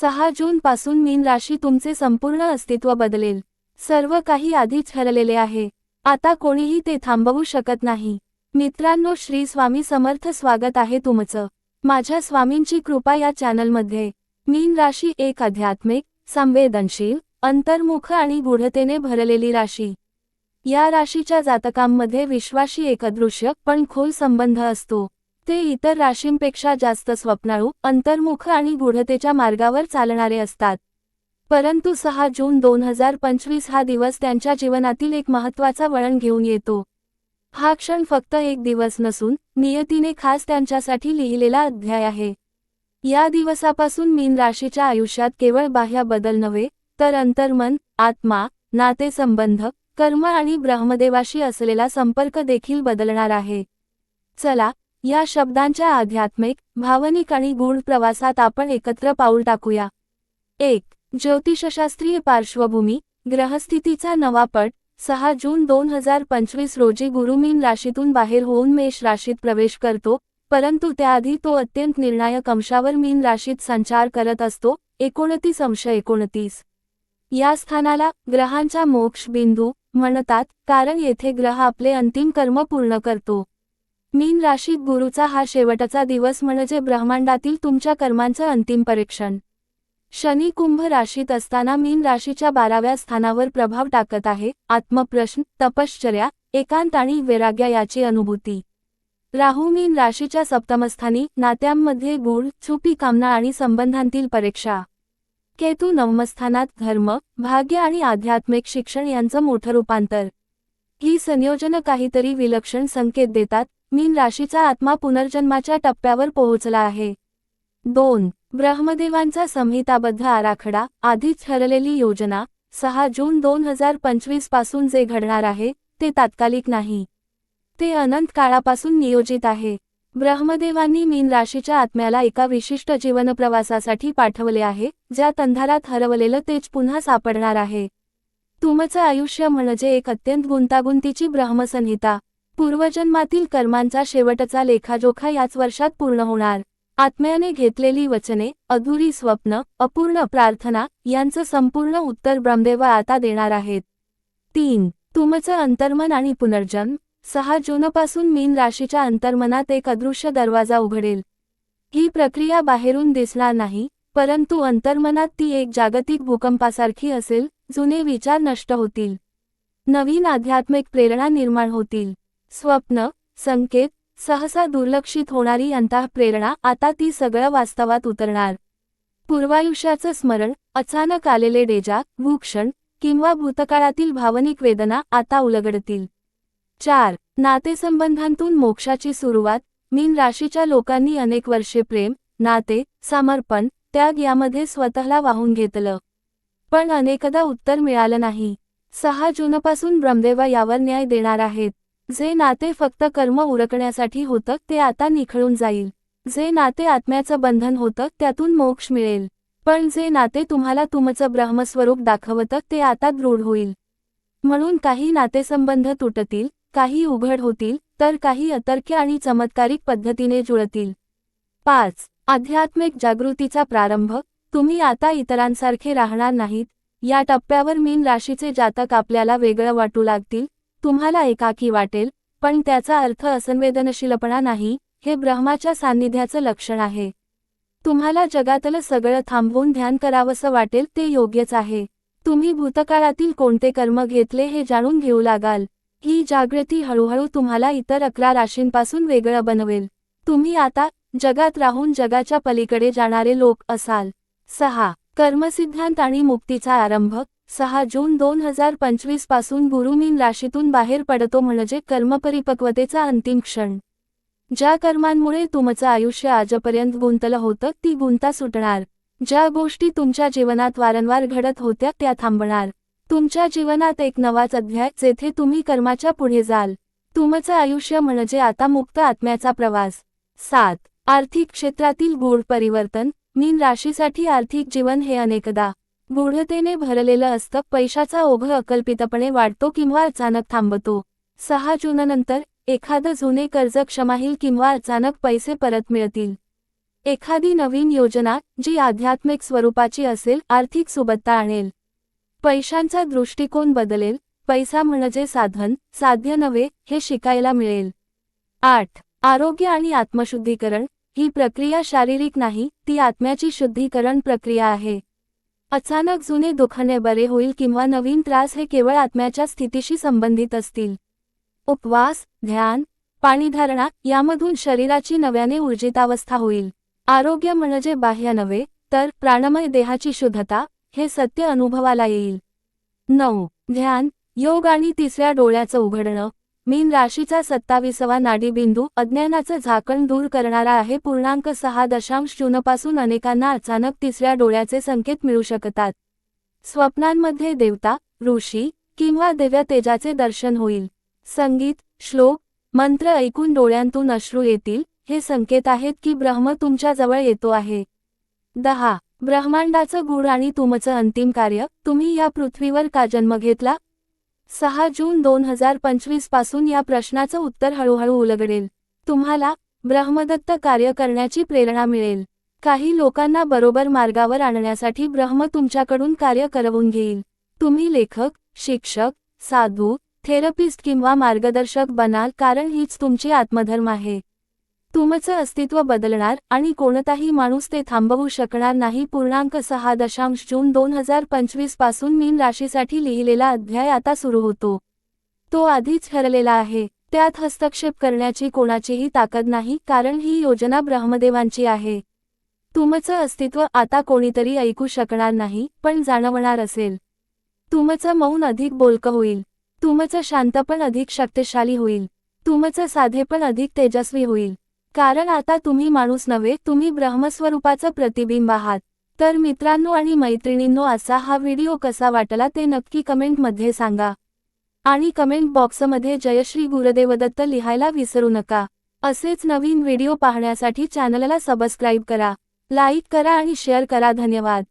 सहा जून पासून मीन राशी तुमचे संपूर्ण अस्तित्व बदलेल. सर्व काही आधीच ठरलेले आहे. आता कोणीही ते थांबवू शकत नाही. मित्रांनो श्री स्वामी समर्थ स्वागत आहे तुमचं. माझ्या स्वामींची कृपा या चॅनलमध्ये. मीन राशी एक आध्यात्मिक संवेदनशील अंतर्मुख आणि गूढतेने भरलेली राशी. या राशीच्या जातकांमध्ये विश्वाशी एकदृश्य पण खोल संबंध असतो. ते इतर राशींपेक्षा जास्त स्वप्नाळू अंतर्मुख आणि गूढतेच्या मार्गावर चालणारे असतात. परंतु सहा जून दोन हजार पंचवीस हा दिवस त्यांच्या जीवनातील एक महत्त्वाचा वळण घेऊन येतो. हा क्षण फक्त एक दिवस नसून नियतीने खास त्यांच्यासाठी लिहिलेला अध्याय आहे. या दिवसापासून मीन राशीच्या आयुष्यात केवळ बाह्य बदल नव्हे तर अंतर्मन आत्मा नातेसंबंध कर्म आणि ब्रह्मदेवाशी असलेला संपर्क देखील बदलणार आहे. चला या शब्दांच्या आध्यात्मिक भावनिक आणि गुण प्रवासात आपण एकत्र पाऊल टाकूया. एक ज्योतिषशास्त्रीय पार्श्वभूमी ग्रहस्थितीचा नवा पट सहा जून दोन हजार पंचवीस रोजी गुरुमीन राशीतून बाहेर होऊन मेष राशीत प्रवेश करतो परंतु त्याआधी तो अत्यंत निर्णायक अंशावर मीन राशीत संचार करत असतो एकोणतीस अंश एकोणतीस. या स्थानाला ग्रहांचा मोक्ष बिंदू म्हणतात कारण येथे ग्रह आपले अंतिम कर्म पूर्ण करतो. मीन राशीत गुरुचा हा शेवटचा दिवस म्हणजे ब्रह्मांडातील तुमच्या कर्मांचं अंतिम परीक्षण. शनी कुंभ राशीत असताना मीन राशीच्या बाराव्या स्थानावर प्रभाव टाकत आहे. आत्मप्रश्न तपश्चर्या एकांत आणि वैराग्य याची अनुभूती. राहू मीन राशीच्या सप्तमस्थानी नात्यांमध्ये गुढ छुपी कामना आणि संबंधांतील परीक्षा. केतू नवमस्थानात धर्म भाग्य आणि आध्यात्मिक शिक्षण यांचं मोठं रूपांतर. ही संयोजनं काहीतरी विलक्षण संकेत देतात मीन राशीचा आत्मा पुनर्जन्माच्या टप्प्यावर पोहोचला आहे. दोन ब्रह्मदेवांचा संहिताबद्ध आराखडा आधीच ठरलेली योजना सहा जून दोन हजार पंचवीसपासून जे घडणार आहे ते तात्कालिक नाही. ते अनंत काळापासून नियोजित आहे. ब्रह्मदेवांनी मीन राशीच्या आत्म्याला एका विशिष्ट जीवनप्रवासासाठी पाठवले आहे ज्यात अंधारात हरवलेलं तेज पुन्हा सापडणार आहे. तुमचं आयुष्य म्हणजे एक अत्यंत गुंतागुंतीची ब्रह्मसंहिता. पूर्वजन्मातील कर्मांचा शेवटचा लेखाजोखा याच वर्षात पूर्ण होणार. आत्म्याने घेतलेली वचने अधुरी स्वप्न अपूर्ण प्रार्थना यांचं संपूर्ण उत्तर ब्रह्मदेव आता देणार आहेत. तीन तुमचं अंतर्मन आणि पुनर्जन्म. सहा जूनपासून मीन राशीच्या अंतर्मनात एक अदृश्य दरवाजा उघडेल. ही प्रक्रिया बाहेरून दिसणार नाही परंतु अंतर्मनात ती एक जागतिक भूकंपासारखी असेल जुने विचार नष्ट होतील. नवीन आध्यात्मिक प्रेरणा निर्माण होतील. स्वप्न संकेत सहसा दुर्लक्षित होणारी अंतःप्रेरणा आता ती सगळं वास्तवात उतरणार. पूर्वायुष्याचं स्मरण अचानक आलेले डेजा भूक्षण किंवा भूतकाळातील भावनिक वेदना आता उलगडतील. चार नातेसंबंधांतून मोक्षाची सुरुवात मीन राशीच्या लोकांनी अनेक वर्षे प्रेम नाते समर्पण त्याग यामध्ये स्वतःला वाहून घेतलं. पण अनेकदा उत्तर मिळालं नाही. सहा जूनपासून ब्रह्मदेवा यावर न्याय देणार आहेत. जे नाते फक्त कर्म उरकण्यासाठी होतं ते आता निखळून जाईल. जे नाते आत्म्याचं बंधन होतं त्यातून मोक्ष मिळेल. पण जे नाते तुम्हाला तुमचं ब्रह्मस्वरूप दाखवतं ते आता दृढ होईल. म्हणून काही नातेसंबंध तुटतील काही उघड होतील तर काही अतर्क्य आणि चमत्कारिक पद्धतीने जुळतील. पाच. आध्यात्मिक जागृतीचा प्रारंभ. तुम्ही आता इतरांसारखे राहणार नाहीत. या टप्प्यावर मीन राशीचे जातक आपल्याला वेगळं वाटू लागतील. तुम्हाला एकाकी वाटेल पण त्याचा अर्थ असंवेदनशीलपणा नाही हे ब्रह्माच्या सान्निध्याचं लक्षण आहे. तुम्हाला जगातलं सगळं थांबवून ध्यान करावंसं वाटेल ते योग्यच आहे. तुम्ही भूतकाळातील कोणते कर्म घेतले हे जाणून घेऊ लागाल. ही जागृती हळूहळू तुम्हाला इतर अकरा राशींपासून वेगळं बनवेल. तुम्ही आता जगात राहून जगाच्या पलीकडे जाणारे लोक असाल. सहा. कर्मसिद्धांत आणि मुक्तीचा आरंभ. सहा जून दोन हजार पंचवीसपासून गुरुमीन राशीतून बाहेर पडतो म्हणजे कर्मपरिपक्वतेचा अंतिम क्षण. ज्या कर्मांमुळे तुमचं आयुष्य आजपर्यंत गुंतलं होतं ती गुंता सुटणार. ज्या गोष्टी तुमच्या जीवनात वारंवार घडत होत्या त्या थांबणार. तुमच्या जीवनात एक नवाच अध्याय जेथे तुम्ही कर्माच्या पुढे जाल. तुमचं आयुष्य म्हणजे आता मुक्त आत्म्याचा प्रवास. सात. आर्थिक क्षेत्रातील गूढ परिवर्तन. मीन राशीसाठी आर्थिक जीवन हे अनेकदा गूढतेने भरलेलं असतं पैशाचा ओघ अकल्पितपणे वाढतो किंवा अचानक थांबतो. सहा जूननंतर एखादं जुने कर्ज क्षमाहील किंवा अचानक पैसे परत मिळतील. एखादी नवीन योजना जी आध्यात्मिक स्वरूपाची असेल आर्थिक सुबत्ता आणेल. पैशांचा दृष्टिकोन बदलेल. पैसा म्हणजे साधन साध्य नव्हे हे शिकायला मिळेल. आठ. आरोग्य आणि आत्मशुद्धीकरण. ही प्रक्रिया शारीरिक नाही ती आत्म्याची शुद्धीकरण प्रक्रिया आहे. अचानक जुने दुखाने बरे होईल किंवा नवीन त्रास हे केवळ आत्म्याच्या स्थितीशी संबंधित असतील. उपवास ध्यान पाणीधारणा यामधून शरीराची नव्याने ऊर्जितावस्था होईल. आरोग्य म्हणजे बाह्य नव्हे तर प्राणमय देहाची शुद्धता हे सत्य अनुभवाला येईल. नऊ. ध्यान योग आणि तिसऱ्या डोळ्याचं उघडणं. मीन राशीचा सत्तावीसवा नाडीबिंदू अज्ञानाचं झाकण दूर करणारा आहे. पूर्णांक सहा दशांश शून्यपासून अनेकांना अचानक तिसऱ्या डोळ्याचे संकेत मिळू शकतात. स्वप्नांमध्ये देवता ऋषी किंवा दिव्य तेजाचे दर्शन होईल. संगीत श्लोक मंत्र ऐकून डोळ्यांतून अश्रू येतील. हे संकेत आहेत की ब्रह्म तुमच्याजवळ येतो आहे. दहा. ब्रह्मांडाचं गुढ आणि तुमचं अंतिम कार्य. तुम्ही या पृथ्वीवर का जन्म घेतला? सहा जून दोन हजार पंचवीसपासून या प्रश्नाचं उत्तर हळूहळू उलगडेल. तुम्हाला ब्रह्मदत्त कार्य करण्याची प्रेरणा मिळेल. काही लोकांना बरोबर मार्गावर आणण्यासाठी ब्रह्म तुमच्याकडून कार्य करवून घेईल. तुम्ही लेखक शिक्षक साधू थेरपिस्ट किंवा मार्गदर्शक बनाल कारण हीच तुमची आत्मधर्म आहे. तुमचं अस्तित्व बदलणार आणि कोणताही माणूस ते थांबवू शकणार नाही. पूर्णांक सहा दशांश जून दोन हजार पंचवीसपासून मीन राशीसाठी लिहिलेला अध्याय आता सुरू होतो. तो आधीच ठरलेला आहे. त्यात हस्तक्षेप करण्याची कोणाचीही ताकद नाही कारण ही योजना ब्रह्मदेवांची आहे. तुमचं अस्तित्व आता कोणीतरी ऐकू शकणार नाही पण जाणवणार असेल. तुमचं मौन अधिक बोलकं होईल. तुमचं शांतपण अधिक शक्तिशाली होईल. तुमचं साधेपण अधिक तेजस्वी होईल. कारण आता तुम्ही माणूस नव्हे तुम्ही ब्रह्मस्वरूपाचं प्रतिबिंब आहात. तर मित्रांनो आणि मैत्रिणींनो असा हा व्हिडिओ कसा वाटला ते नक्की कमेंटमध्ये सांगा. आणि कमेंट बॉक्समध्ये जयश्री गुरुदेवदत्त लिहायला विसरू नका. असेच नवीन व्हिडिओ पाहण्यासाठी चॅनलला सबस्क्राईब करा लाईक करा आणि शेअर करा. धन्यवाद.